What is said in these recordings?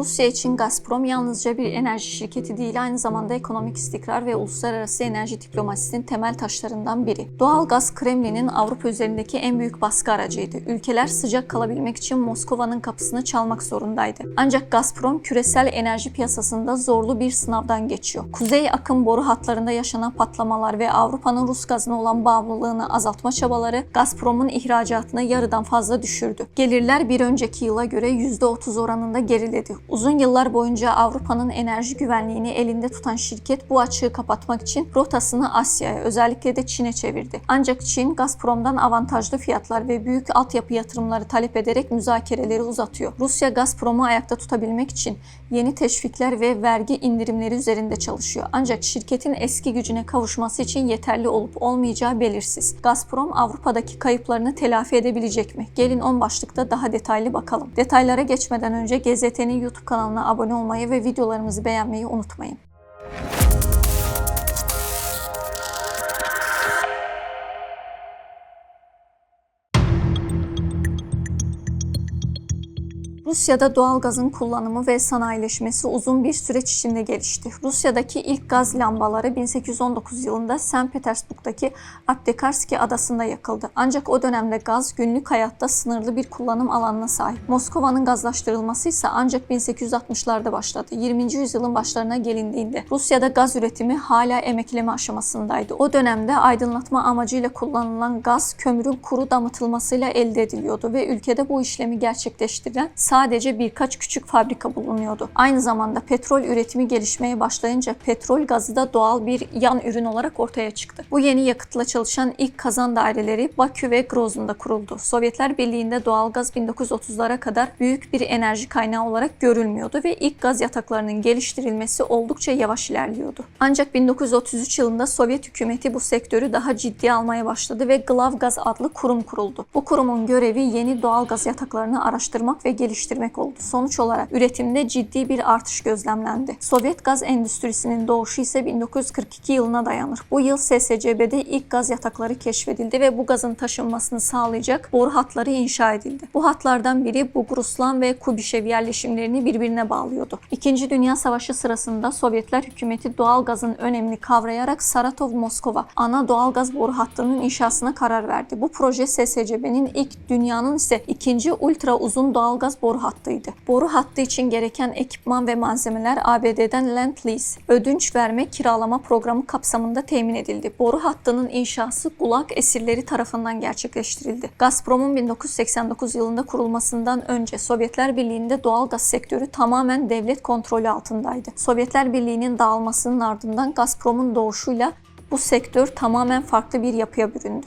Rusya için Gazprom yalnızca bir enerji şirketi değil, aynı zamanda ekonomik istikrar ve uluslararası enerji diplomasisinin temel taşlarından biri. Doğal gaz Kremlin'in Avrupa üzerindeki en büyük baskı aracıydı. Ülkeler sıcak kalabilmek için Moskova'nın kapısını çalmak zorundaydı. Ancak Gazprom küresel enerji piyasasında zorlu bir sınavdan geçiyor. Kuzey akım boru hatlarında yaşanan patlamalar ve Avrupa'nın Rus gazına olan bağımlılığını azaltma çabaları Gazprom'un ihracatını yarıdan fazla düşürdü. Gelirler bir önceki yıla göre %30 oranında geriledi. Uzun yıllar boyunca Avrupa'nın enerji güvenliğini elinde tutan şirket bu açığı kapatmak için rotasını Asya'ya, özellikle de Çin'e çevirdi. Ancak Çin, Gazprom'dan avantajlı fiyatlar ve büyük altyapı yatırımları talep ederek müzakereleri uzatıyor. Rusya, Gazprom'u ayakta tutabilmek için yeni teşvikler ve vergi indirimleri üzerinde çalışıyor. Ancak şirketin eski gücüne kavuşması için yeterli olup olmayacağı belirsiz. Gazprom Avrupa'daki kayıplarını telafi edebilecek mi? Gelin 10 başlıkta daha detaylı bakalım. Detaylara geçmeden önce GZT'nin YouTube kanalına abone olmayı ve videolarımızı beğenmeyi unutmayın. Rusya'da doğal gazın kullanımı ve sanayileşmesi uzun bir süreç içinde gelişti. Rusya'daki ilk gaz lambaları 1819 yılında St. Petersburg'daki Aptekarski adasında yakıldı. Ancak o dönemde gaz günlük hayatta sınırlı bir kullanım alanına sahip. Moskova'nın gazlaştırılması ise ancak 1860'larda başladı. 20. yüzyılın başlarına gelindiğinde Rusya'da gaz üretimi hala emekleme aşamasındaydı. O dönemde aydınlatma amacıyla kullanılan gaz kömürün kuru damıtılmasıyla elde ediliyordu ve ülkede bu işlemi gerçekleştiren sadece birkaç küçük fabrika bulunuyordu. Aynı zamanda petrol üretimi gelişmeye başlayınca petrol gazı da doğal bir yan ürün olarak ortaya çıktı. Bu yeni yakıtla çalışan ilk kazan daireleri Bakü ve Grozny'da kuruldu. Sovyetler Birliği'nde doğalgaz 1930'lara kadar büyük bir enerji kaynağı olarak görülmüyordu ve ilk gaz yataklarının geliştirilmesi oldukça yavaş ilerliyordu. Ancak 1933 yılında Sovyet hükümeti bu sektörü daha ciddiye almaya başladı ve Glavgaz adlı kurum kuruldu. Bu kurumun görevi yeni doğal gaz yataklarını araştırmak ve geliştirmek oldu. Sonuç olarak üretimde ciddi bir artış gözlemlendi. Sovyet gaz endüstrisinin doğuşu ise 1942 yılına dayanır. Bu yıl SSCB'de ilk gaz yatakları keşfedildi ve bu gazın taşınmasını sağlayacak boru hatları inşa edildi. Bu hatlardan biri Bugruslan ve Kubişev yerleşimlerini birbirine bağlıyordu. İkinci Dünya Savaşı sırasında Sovyetler hükümeti doğal gazın önemini kavrayarak Saratov-Moskova ana doğal gaz boru hattının inşasına karar verdi. Bu proje SSCB'nin ilk dünyanın ise ikinci ultra uzun doğal gaz boru hattıydı. Boru hattı için gereken ekipman ve malzemeler ABD'den Lend-Lease, ödünç verme kiralama programı kapsamında temin edildi. Boru hattının inşası Gulag esirleri tarafından gerçekleştirildi. Gazprom'un 1989 yılında kurulmasından önce Sovyetler Birliği'nde doğal gaz sektörü tamamen devlet kontrolü altındaydı. Sovyetler Birliği'nin dağılmasının ardından Gazprom'un doğuşuyla bu sektör tamamen farklı bir yapıya büründü.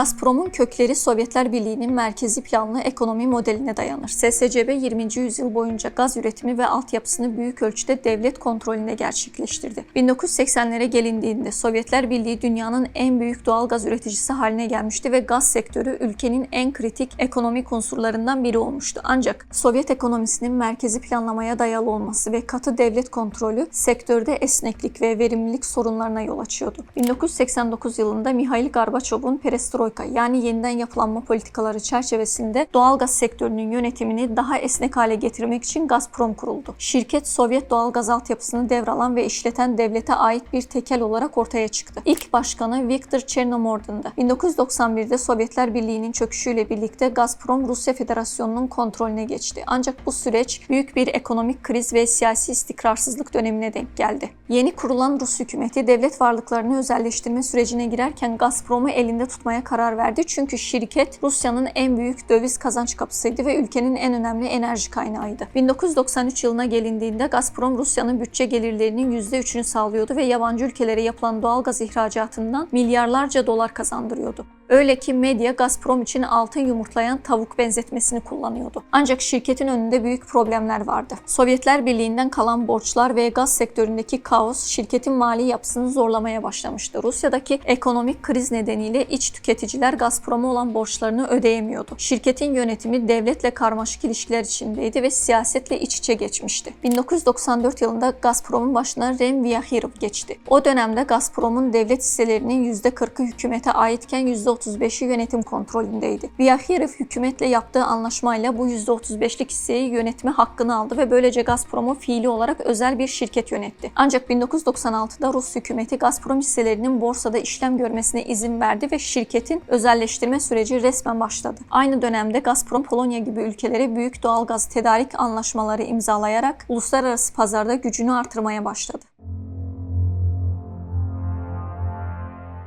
Gazprom'un kökleri Sovyetler Birliği'nin merkezi planlı ekonomi modeline dayanır. SSCB 20. yüzyıl boyunca gaz üretimi ve altyapısını büyük ölçüde devlet kontrolünde gerçekleştirdi. 1980'lere gelindiğinde Sovyetler Birliği dünyanın en büyük doğal gaz üreticisi haline gelmişti ve gaz sektörü ülkenin en kritik ekonomik unsurlarından biri olmuştu. Ancak Sovyet ekonomisinin merkezi planlamaya dayalı olması ve katı devlet kontrolü sektörde esneklik ve verimlilik sorunlarına yol açıyordu. 1989 yılında Mihail Gorbaçov'un perestroika yani yeniden yapılanma politikaları çerçevesinde doğalgaz sektörünün yönetimini daha esnek hale getirmek için Gazprom kuruldu. Şirket Sovyet doğalgaz altyapısını devralan ve işleten devlete ait bir tekel olarak ortaya çıktı. İlk başkanı Viktor Chernomordy'ndi. 1991'de Sovyetler Birliği'nin çöküşüyle birlikte Gazprom Rusya Federasyonu'nun kontrolüne geçti. Ancak bu süreç büyük bir ekonomik kriz ve siyasi istikrarsızlık dönemine denk geldi. Yeni kurulan Rus hükümeti devlet varlıklarını özelleştirme sürecine girerken Gazprom'u elinde tutmaya karar verdi. Çünkü şirket Rusya'nın en büyük döviz kazanç kapısıydı ve ülkenin en önemli enerji kaynağıydı. 1993 yılına gelindiğinde Gazprom Rusya'nın bütçe gelirlerinin %3'ünü sağlıyordu ve yabancı ülkelere yapılan doğalgaz ihracatından milyarlarca dolar kazandırıyordu. Öyle ki medya Gazprom için altın yumurtlayan tavuk benzetmesini kullanıyordu. Ancak şirketin önünde büyük problemler vardı. Sovyetler Birliği'nden kalan borçlar ve gaz sektöründeki kaos şirketin mali yapısını zorlamaya başlamıştı. Rusya'daki ekonomik kriz nedeniyle iç tüketiciler Gazprom'a olan borçlarını ödeyemiyordu. Şirketin yönetimi devletle karmaşık ilişkiler içindeydi ve siyasetle iç içe geçmişti. 1994 yılında Gazprom'un başına Rem Vyahirov geçti. O dönemde Gazprom'un devlet hisselerinin %40'ı hükümete aitken %30 %35'i yönetim kontrolündeydi. Vyacherev hükümetle yaptığı anlaşmayla bu %35'lik hisseyi yönetme hakkını aldı ve böylece Gazprom'u fiili olarak özel bir şirket yönetti. Ancak 1996'da Rus hükümeti Gazprom hisselerinin borsada işlem görmesine izin verdi ve şirketin özelleştirme süreci resmen başladı. Aynı dönemde Gazprom Polonya gibi ülkelere büyük doğalgaz tedarik anlaşmaları imzalayarak uluslararası pazarda gücünü artırmaya başladı.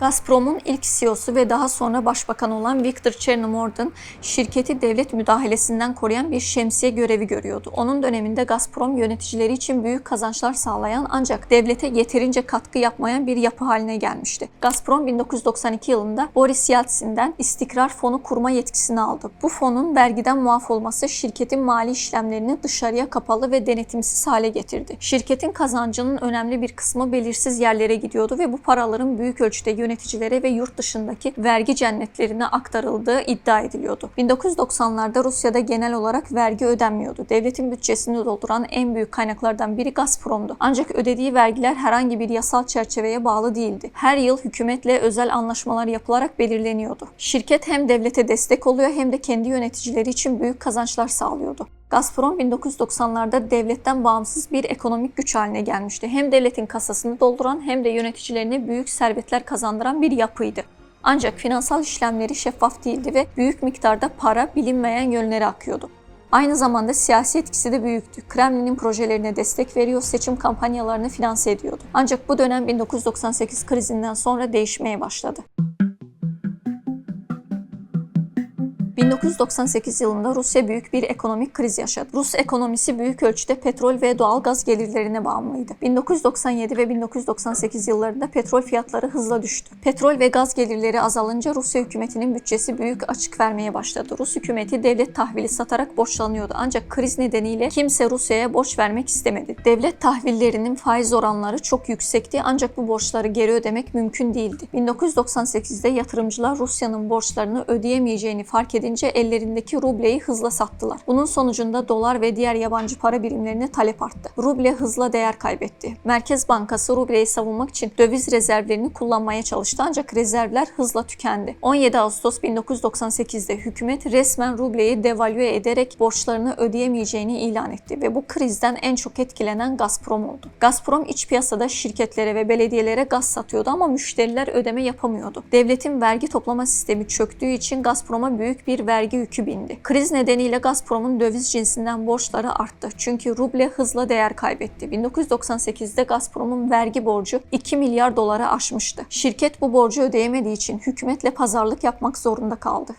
Gazprom'un ilk CEO'su ve daha sonra başbakan olan Viktor Chernomord'un şirketi devlet müdahalesinden koruyan bir şemsiye görevi görüyordu. Onun döneminde Gazprom yöneticileri için büyük kazançlar sağlayan ancak devlete yeterince katkı yapmayan bir yapı haline gelmişti. Gazprom 1992 yılında Boris Yeltsin'den istikrar fonu kurma yetkisini aldı. Bu fonun vergiden muaf olması şirketin mali işlemlerini dışarıya kapalı ve denetimsiz hale getirdi. Şirketin kazancının önemli bir kısmı belirsiz yerlere gidiyordu ve bu paraların büyük ölçüde yöneticilere ve yurt dışındaki vergi cennetlerine aktarıldığı iddia ediliyordu. 1990'larda Rusya'da genel olarak vergi ödenmiyordu. Devletin bütçesini dolduran en büyük kaynaklardan biri Gazprom'du. Ancak ödediği vergiler herhangi bir yasal çerçeveye bağlı değildi. Her yıl hükümetle özel anlaşmalar yapılarak belirleniyordu. Şirket hem devlete destek oluyor hem de kendi yöneticileri için büyük kazançlar sağlıyordu. Gazprom 1990'larda devletten bağımsız bir ekonomik güç haline gelmişti. Hem devletin kasasını dolduran hem de yöneticilerine büyük servetler kazandıran bir yapıydı. Ancak finansal işlemleri şeffaf değildi ve büyük miktarda para bilinmeyen yönlere akıyordu. Aynı zamanda siyasi etkisi de büyüktü. Kremlin'in projelerine destek veriyor, seçim kampanyalarını finanse ediyordu. Ancak bu dönem 1998 krizinden sonra değişmeye başladı. 1998 yılında Rusya büyük bir ekonomik kriz yaşadı. Rus ekonomisi büyük ölçüde petrol ve doğal gaz gelirlerine bağımlıydı. 1997 ve 1998 yıllarında petrol fiyatları hızla düştü. Petrol ve gaz gelirleri azalınca Rusya hükümetinin bütçesi büyük açık vermeye başladı. Rus hükümeti devlet tahvili satarak borçlanıyordu. Ancak kriz nedeniyle kimse Rusya'ya borç vermek istemedi. Devlet tahvillerinin faiz oranları çok yüksekti ancak bu borçları geri ödemek mümkün değildi. 1998'de yatırımcılar Rusya'nın borçlarını ödeyemeyeceğini fark edince ellerindeki rubleyi hızla sattılar. Bunun sonucunda dolar ve diğer yabancı para birimlerine talep arttı. Ruble hızla değer kaybetti. Merkez Bankası rubleyi savunmak için döviz rezervlerini kullanmaya çalıştı ancak rezervler hızla tükendi. 17 Ağustos 1998'de hükümet resmen rubleyi devalüe ederek borçlarını ödeyemeyeceğini ilan etti ve bu krizden en çok etkilenen Gazprom oldu. Gazprom iç piyasada şirketlere ve belediyelere gaz satıyordu ama müşteriler ödeme yapamıyordu. Devletin vergi toplama sistemi çöktüğü için Gazprom'a büyük bir vergi yükü bindi. Kriz nedeniyle Gazprom'un döviz cinsinden borçları arttı. Çünkü ruble hızla değer kaybetti. 1998'de Gazprom'un vergi borcu 2 milyar dolara aşmıştı. Şirket bu borcu ödeyemediği için hükümetle pazarlık yapmak zorunda kaldı.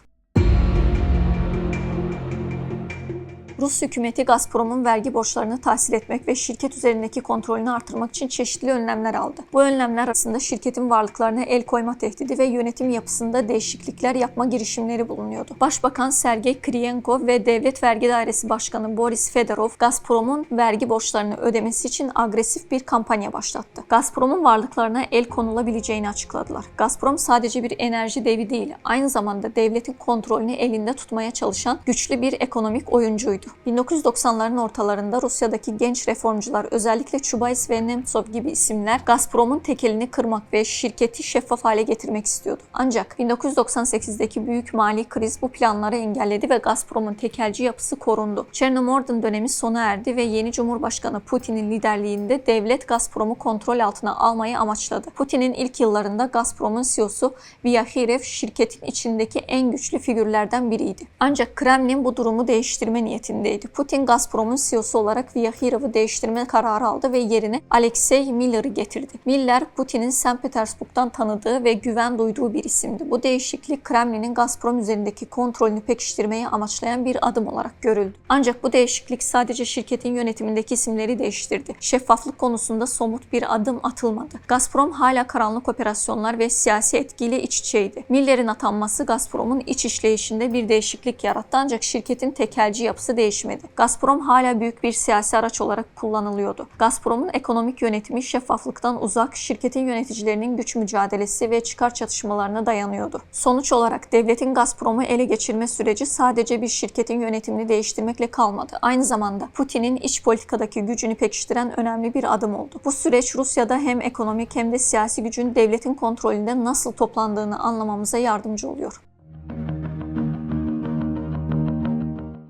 Rus hükümeti Gazprom'un vergi borçlarını tahsil etmek ve şirket üzerindeki kontrolünü artırmak için çeşitli önlemler aldı. Bu önlemler arasında şirketin varlıklarına el koyma tehdidi ve yönetim yapısında değişiklikler yapma girişimleri bulunuyordu. Başbakan Sergey Kriyenko ve Devlet Vergi Dairesi Başkanı Boris Fedorov Gazprom'un vergi borçlarını ödemesi için agresif bir kampanya başlattı. Gazprom'un varlıklarına el konulabileceğini açıkladılar. Gazprom sadece bir enerji devi değil, aynı zamanda devletin kontrolünü elinde tutmaya çalışan güçlü bir ekonomik oyuncuydu. 1990'ların ortalarında Rusya'daki genç reformcular özellikle Çubayis ve Nemtsov gibi isimler Gazprom'un tekelini kırmak ve şirketi şeffaf hale getirmek istiyordu. Ancak 1998'deki büyük mali kriz bu planları engelledi ve Gazprom'un tekelci yapısı korundu. Chernomordin dönemi sona erdi ve yeni Cumhurbaşkanı Putin'in liderliğinde devlet Gazprom'u kontrol altına almayı amaçladı. Putin'in ilk yıllarında Gazprom'un CEO'su Vyacherev şirketin içindeki en güçlü figürlerden biriydi. Ancak Kremlin bu durumu değiştirme niyetindeydi. Putin Gazprom'un CEO'su olarak Vyahirev'i değiştirme kararı aldı ve yerine Alexey Miller'ı getirdi. Miller, Putin'in St. Petersburg'dan tanıdığı ve güven duyduğu bir isimdi. Bu değişiklik Kremlin'in Gazprom üzerindeki kontrolünü pekiştirmeyi amaçlayan bir adım olarak görüldü. Ancak bu değişiklik sadece şirketin yönetimindeki isimleri değiştirdi. Şeffaflık konusunda somut bir adım atılmadı. Gazprom hala karanlık operasyonlar ve siyasi etkiyle iç içeydi. Miller'in atanması Gazprom'un iç işleyişinde bir değişiklik yarattı ancak şirketin tekelci yapısı değişti değişmedi. Gazprom hala büyük bir siyasi araç olarak kullanılıyordu. Gazprom'un ekonomik yönetimi şeffaflıktan uzak, şirketin yöneticilerinin güç mücadelesi ve çıkar çatışmalarına dayanıyordu. Sonuç olarak devletin Gazprom'u ele geçirme süreci sadece bir şirketin yönetimini değiştirmekle kalmadı. Aynı zamanda Putin'in iç politikadaki gücünü pekiştiren önemli bir adım oldu. Bu süreç Rusya'da hem ekonomik hem de siyasi gücün devletin kontrolünde nasıl toplandığını anlamamıza yardımcı oluyor.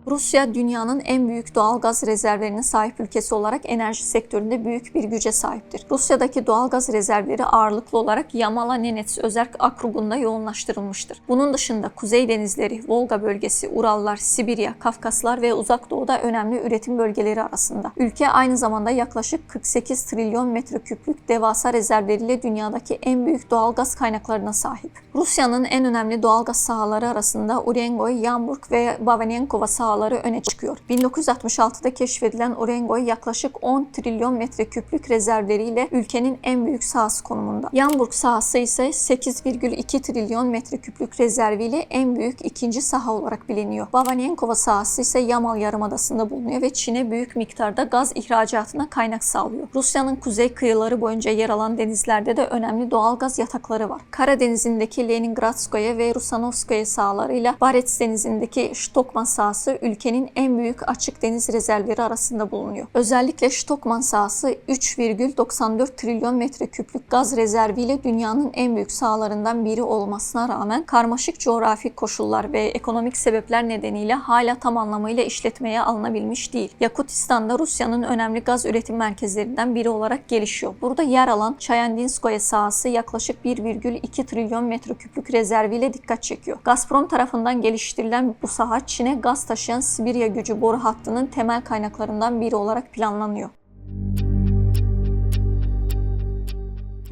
Rusya dünyanın en büyük doğal gaz rezervlerine sahip ülkesi olarak enerji sektöründe büyük bir güce sahiptir. Rusya'daki doğal gaz rezervleri ağırlıklı olarak Yamala-Nenets özerk akrugunda yoğunlaştırılmıştır. Bunun dışında Kuzey denizleri, Volga bölgesi, Urallar, Sibirya, Kafkaslar ve Uzak Doğu'da önemli üretim bölgeleri arasında. Ülke aynı zamanda yaklaşık 48 trilyon metreküplük devasa rezervleriyle dünyadaki en büyük doğal gaz kaynaklarına sahip. Rusya'nın en önemli doğal gaz sahaları arasında Urengoy, Yamburg ve Bavanenkovo sahaları öne çıkıyor. 1966'da keşfedilen Urengoy yaklaşık 10 trilyon metreküplük rezervleriyle ülkenin en büyük sahası konumunda. Yamburg sahası ise 8,2 trilyon metreküplük rezerviyle en büyük ikinci saha olarak biliniyor. Bavanenkovo sahası ise Yamal Yarımadası'nda bulunuyor ve Çin'e büyük miktarda gaz ihracatına kaynak sağlıyor. Rusya'nın kuzey kıyıları boyunca yer alan denizlerde de önemli doğal gaz yatakları var. Karadeniz'indeki Leningradskoye ve Rusanovskoye sahalarıyla Barents Denizi'ndeki Stokman sahası ülkenin en büyük açık deniz rezervleri arasında bulunuyor. Özellikle Stokman sahası 3,94 trilyon metreküplük gaz rezerviyle dünyanın en büyük sahalarından biri olmasına rağmen karmaşık coğrafi koşullar ve ekonomik sebepler nedeniyle hala tam anlamıyla işletmeye alınabilmiş değil. Yakutistan'da Rusya'nın önemli gaz üretim merkezlerinden biri olarak gelişiyor. Burada yer alan Çayandinskoye sahası yaklaşık 1,2 trilyon metreküplük rezerviyle dikkat çekiyor. Gazprom tarafından geliştirilen bu saha Çin'e gaz taşıyan Sibirya gücü boru hattının temel kaynaklarından biri olarak planlanıyor.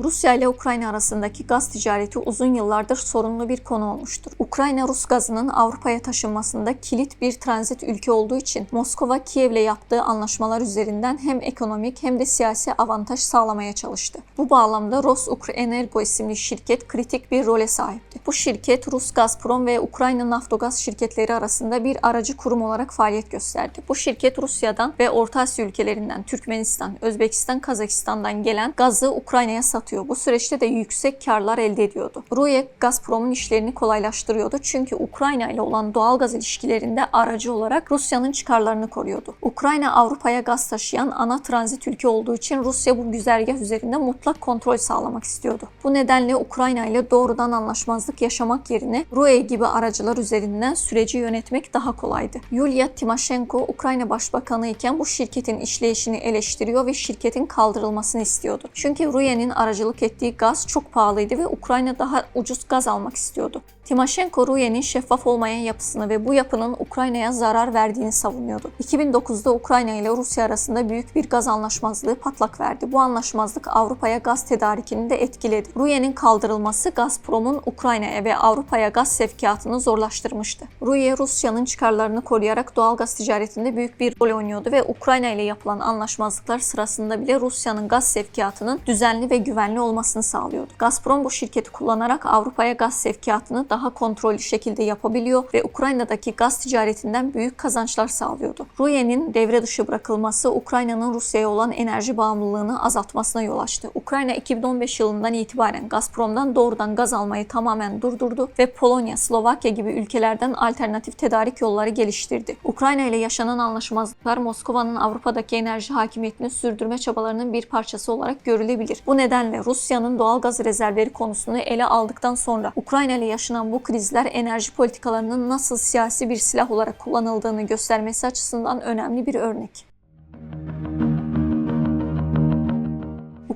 Rusya ile Ukrayna arasındaki gaz ticareti uzun yıllardır sorunlu bir konu olmuştur. Ukrayna Rus gazının Avrupa'ya taşınmasında kilit bir transit ülke olduğu için Moskova Kiev'le yaptığı anlaşmalar üzerinden hem ekonomik hem de siyasi avantaj sağlamaya çalıştı. Bu bağlamda Rosukrenergo isimli şirket kritik bir role sahipti. Bu şirket Rus Gazprom ve Ukrayna Naftogaz şirketleri arasında bir aracı kurum olarak faaliyet gösterdi. Bu şirket Rusya'dan ve Orta Asya ülkelerinden Türkmenistan, Özbekistan, Kazakistan'dan gelen gazı Ukrayna'ya satıyor. Bu süreçte de yüksek karlar elde ediyordu. Ruyek Gazprom'un işlerini kolaylaştırıyordu çünkü Ukrayna ile olan doğal gaz ilişkilerinde aracı olarak Rusya'nın çıkarlarını koruyordu. Ukrayna Avrupa'ya gaz taşıyan ana transit ülke olduğu için Rusya bu güzergah üzerinde mutlak kontrol sağlamak istiyordu. Bu nedenle Ukrayna ile doğrudan anlaşmazlık yaşamak yerine Ruye gibi aracılar üzerinden süreci yönetmek daha kolaydı. Yulia Timoshenko Ukrayna Başbakanı iken bu şirketin işleyişini eleştiriyor ve şirketin kaldırılmasını istiyordu. Çünkü Ruye'nin aracılık ettiği gaz çok pahalıydı ve Ukrayna daha ucuz gaz almak istiyordu. Timoshenko Ruye'nin şeffaf olmayan yapısını ve bu yapının Ukrayna'ya zarar verdiğini savunuyordu. 2009'da Ukrayna ile Rusya arasında büyük bir gaz anlaşmazlığı patlak verdi. Bu anlaşmazlık Avrupa'ya gaz tedarikini de etkiledi. Ruye'nin kaldırılması Gazprom'un Ukrayna'ya ve Avrupa'ya gaz sevkiyatını zorlaştırmıştı. Ruye, Rusya'nın çıkarlarını koruyarak doğal gaz ticaretinde büyük bir rol oynuyordu ve Ukrayna ile yapılan anlaşmazlıklar sırasında bile Rusya'nın gaz sevkiyatının düzenli ve güvenli olmasını sağlıyordu. Gazprom bu şirketi kullanarak Avrupa'ya gaz sevkiyatını daha kontrollü şekilde yapabiliyor ve Ukrayna'daki gaz ticaretinden büyük kazançlar sağlıyordu. Ruye'nin devre dışı bırakılması Ukrayna'nın Rusya'ya olan enerji bağımlılığını azaltmasına yol açtı. Ukrayna 2015 yılından itibaren Gazprom'dan doğrudan gaz almayı tamamen durdurdu ve Polonya, Slovakya gibi ülkelerden alternatif tedarik yolları geliştirdi. Ukrayna ile yaşanan anlaşmazlıklar Moskova'nın Avrupa'daki enerji hakimiyetini sürdürme çabalarının bir parçası olarak görülebilir. Bu nedenle Rusya'nın doğal gaz rezervleri konusunu ele aldıktan sonra Ukrayna ile yaşanan bu krizler enerji politikalarının nasıl siyasi bir silah olarak kullanıldığını göstermesi açısından önemli bir örnek.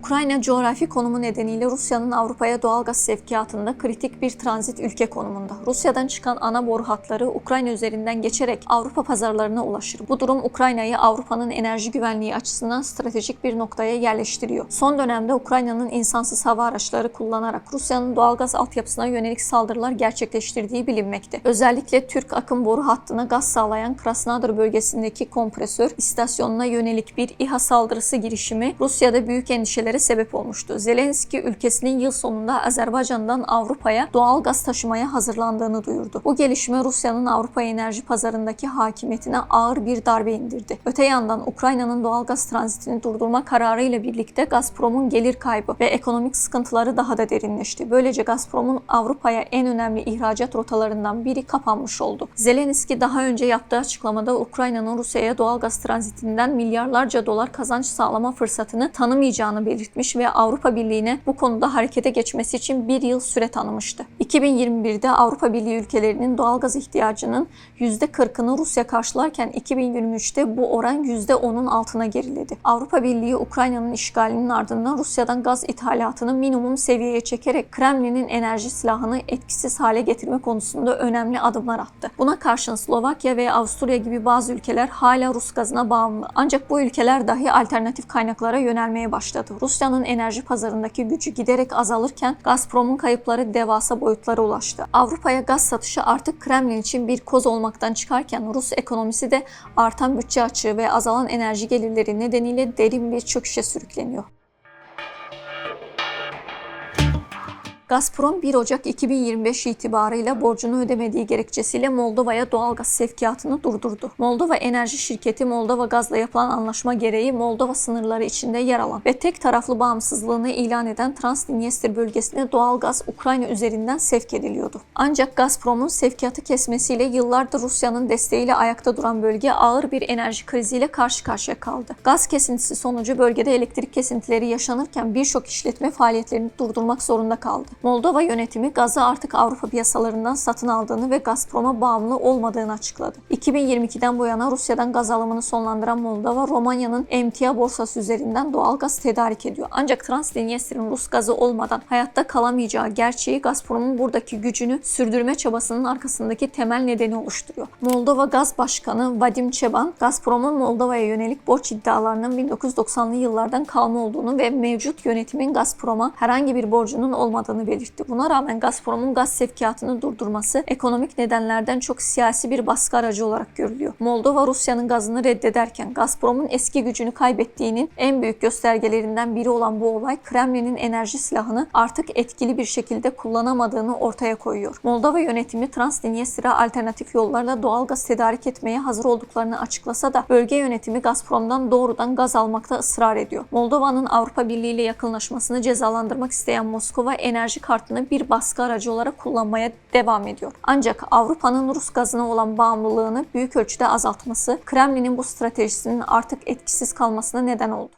Ukrayna coğrafi konumu nedeniyle Rusya'nın Avrupa'ya doğal gaz sevkiyatında kritik bir transit ülke konumunda. Rusya'dan çıkan ana boru hatları Ukrayna üzerinden geçerek Avrupa pazarlarına ulaşır. Bu durum Ukrayna'yı Avrupa'nın enerji güvenliği açısından stratejik bir noktaya yerleştiriyor. Son dönemde Ukrayna'nın insansız hava araçları kullanarak Rusya'nın doğal gaz altyapısına yönelik saldırılar gerçekleştirdiği bilinmekte. Özellikle Türk akım boru hattına gaz sağlayan Krasnodar bölgesindeki kompresör istasyonuna yönelik bir İHA saldırısı girişimi Rusya'da büyük endişelere gelişmelere sebep olmuştu. Zelenski ülkesinin yıl sonunda Azerbaycan'dan Avrupa'ya doğal gaz taşımaya hazırlandığını duyurdu. Bu gelişme Rusya'nın Avrupa enerji pazarındaki hakimiyetine ağır bir darbe indirdi. Öte yandan Ukrayna'nın doğal gaz tranzitini durdurma kararıyla birlikte Gazprom'un gelir kaybı ve ekonomik sıkıntıları daha da derinleşti. Böylece Gazprom'un Avrupa'ya en önemli ihracat rotalarından biri kapanmış oldu. Zelenski daha önce yaptığı açıklamada Ukrayna'nın Rusya'ya doğal gaz tranzitinden milyarlarca dolar kazanç sağlama fırsatını tanımayacağını belirtmiş ve Avrupa Birliği'ne bu konuda harekete geçmesi için bir yıl süre tanımıştı. 2021'de Avrupa Birliği ülkelerinin doğal gaz ihtiyacının %40'ını Rusya karşılarken 2023'te bu oran %10'un altına geriledi. Avrupa Birliği Ukrayna'nın işgalinin ardından Rusya'dan gaz ithalatını minimum seviyeye çekerek Kremlin'in enerji silahını etkisiz hale getirme konusunda önemli adımlar attı. Buna karşın Slovakya ve Avusturya gibi bazı ülkeler hala Rus gazına bağımlı. Ancak bu ülkeler dahi alternatif kaynaklara yönelmeye başladı. Rusya'nın enerji pazarındaki gücü giderek azalırken Gazprom'un kayıpları devasa boyutlara ulaştı. Avrupa'ya gaz satışı artık Kremlin için bir koz olmaktan çıkarken Rus ekonomisi de artan bütçe açığı ve azalan enerji gelirleri nedeniyle derin bir çöküşe sürükleniyor. Gazprom 1 Ocak 2025 itibarıyla borcunu ödemediği gerekçesiyle Moldova'ya doğalgaz sevkiyatını durdurdu. Moldova Enerji Şirketi Moldova Gaz'la yapılan anlaşma gereği Moldova sınırları içinde yer alan ve tek taraflı bağımsızlığını ilan eden Transdniester bölgesine doğalgaz Ukrayna üzerinden sevk ediliyordu. Ancak Gazprom'un sevkiyatı kesmesiyle yıllardır Rusya'nın desteğiyle ayakta duran bölge ağır bir enerji kriziyle karşı karşıya kaldı. Gaz kesintisi sonucu bölgede elektrik kesintileri yaşanırken birçok işletme faaliyetlerini durdurmak zorunda kaldı. Moldova yönetimi gazı artık Avrupa piyasalarından satın aldığını ve Gazprom'a bağımlı olmadığını açıkladı. 2022'den bu yana Rusya'dan gaz alımını sonlandıran Moldova, Romanya'nın emtia borsası üzerinden doğal gaz tedarik ediyor. Ancak Transdniester'in Rus gazı olmadan hayatta kalamayacağı gerçeği Gazprom'un buradaki gücünü sürdürme çabasının arkasındaki temel nedeni oluşturuyor. Moldova Gaz Başkanı Vadim Çeban, Gazprom'un Moldova'ya yönelik borç iddialarının 1990'lı yıllardan kalma olduğunu ve mevcut yönetimin Gazprom'a herhangi bir borcunun olmadığını belirtti. Buna rağmen Gazprom'un gaz sevkiyatını durdurması ekonomik nedenlerden çok siyasi bir baskı aracı olarak görülüyor. Moldova Rusya'nın gazını reddederken Gazprom'un eski gücünü kaybettiğinin en büyük göstergelerinden biri olan bu olay Kremlin'in enerji silahını artık etkili bir şekilde kullanamadığını ortaya koyuyor. Moldova yönetimi Transdniester'a alternatif yollarla doğal gaz tedarik etmeye hazır olduklarını açıklasa da bölge yönetimi Gazprom'dan doğrudan gaz almakta ısrar ediyor. Moldova'nın Avrupa Birliği ile yakınlaşmasını cezalandırmak isteyen Moskova enerji kartını bir baskı aracı olarak kullanmaya devam ediyor. Ancak Avrupa'nın Rus gazına olan bağımlılığını büyük ölçüde azaltması Kremlin'in bu stratejisinin artık etkisiz kalmasına neden oldu.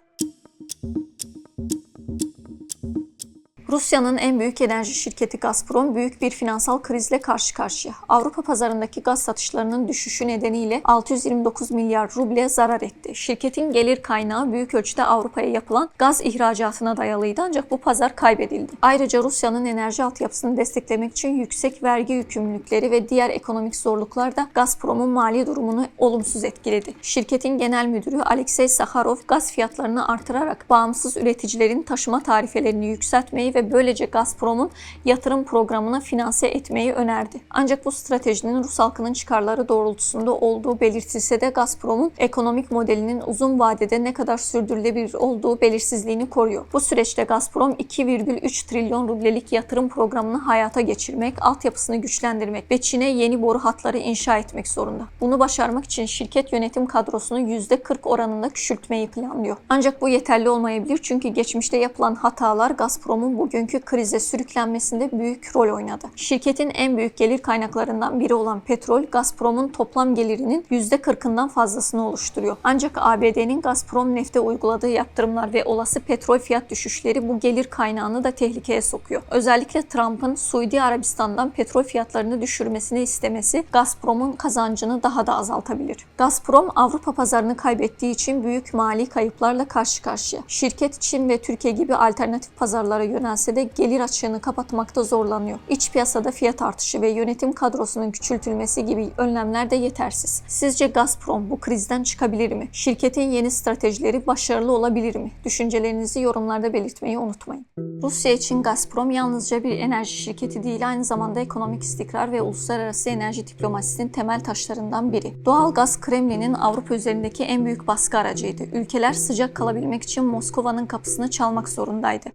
Rusya'nın en büyük enerji şirketi Gazprom büyük bir finansal krizle karşı karşıya. Avrupa pazarındaki gaz satışlarının düşüşü nedeniyle 629 milyar ruble zarar etti. Şirketin gelir kaynağı büyük ölçüde Avrupa'ya yapılan gaz ihracatına dayalıydı ancak bu pazar kaybedildi. Ayrıca Rusya'nın enerji altyapısını desteklemek için yüksek vergi yükümlülükleri ve diğer ekonomik zorluklar da Gazprom'un mali durumunu olumsuz etkiledi. Şirketin genel müdürü Alexey Sakharov gaz fiyatlarını artırarak bağımsız üreticilerin taşıma tarifelerini yükseltmeyi ve böylece Gazprom'un yatırım programını finanse etmeyi önerdi. Ancak bu stratejinin Rus halkının çıkarları doğrultusunda olduğu belirtilse de Gazprom'un ekonomik modelinin uzun vadede ne kadar sürdürülebilir olduğu belirsizliğini koruyor. Bu süreçte Gazprom 2,3 trilyon rublelik yatırım programını hayata geçirmek, altyapısını güçlendirmek ve Çin'e yeni boru hatları inşa etmek zorunda. Bunu başarmak için şirket yönetim kadrosunu %40 oranında küçültmeyi planlıyor. Ancak bu yeterli olmayabilir çünkü geçmişte yapılan hatalar Gazprom'un bugünkü krize sürüklenmesinde büyük rol oynadı. Şirketin en büyük gelir kaynaklarından biri olan petrol, Gazprom'un toplam gelirinin %40'ından fazlasını oluşturuyor. Ancak ABD'nin Gazprom nefte uyguladığı yaptırımlar ve olası petrol fiyat düşüşleri bu gelir kaynağını da tehlikeye sokuyor. Özellikle Trump'ın Suudi Arabistan'dan petrol fiyatlarını düşürmesini istemesi Gazprom'un kazancını daha da azaltabilir. Gazprom Avrupa pazarını kaybettiği için büyük mali kayıplarla karşı karşıya. Şirket Çin ve Türkiye gibi alternatif pazarlara yönelse de gelir açığını kapatmakta zorlanıyor. İç piyasada fiyat artışı ve yönetim kadrosunun küçültülmesi gibi önlemler de yetersiz. Sizce Gazprom bu krizden çıkabilir mi? Şirketin yeni stratejileri başarılı olabilir mi? Düşüncelerinizi yorumlarda belirtmeyi unutmayın. Rusya için Gazprom yalnızca bir enerji şirketi değil, aynı zamanda ekonomik istikrar ve uluslararası enerji diplomasisinin temel taşlarından biri. Doğal gaz Kremlin'in Avrupa üzerindeki en büyük baskı aracıydı. Ülkeler sıcak kalabilmek için Moskova'nın kapısını çalmak zorundaydı.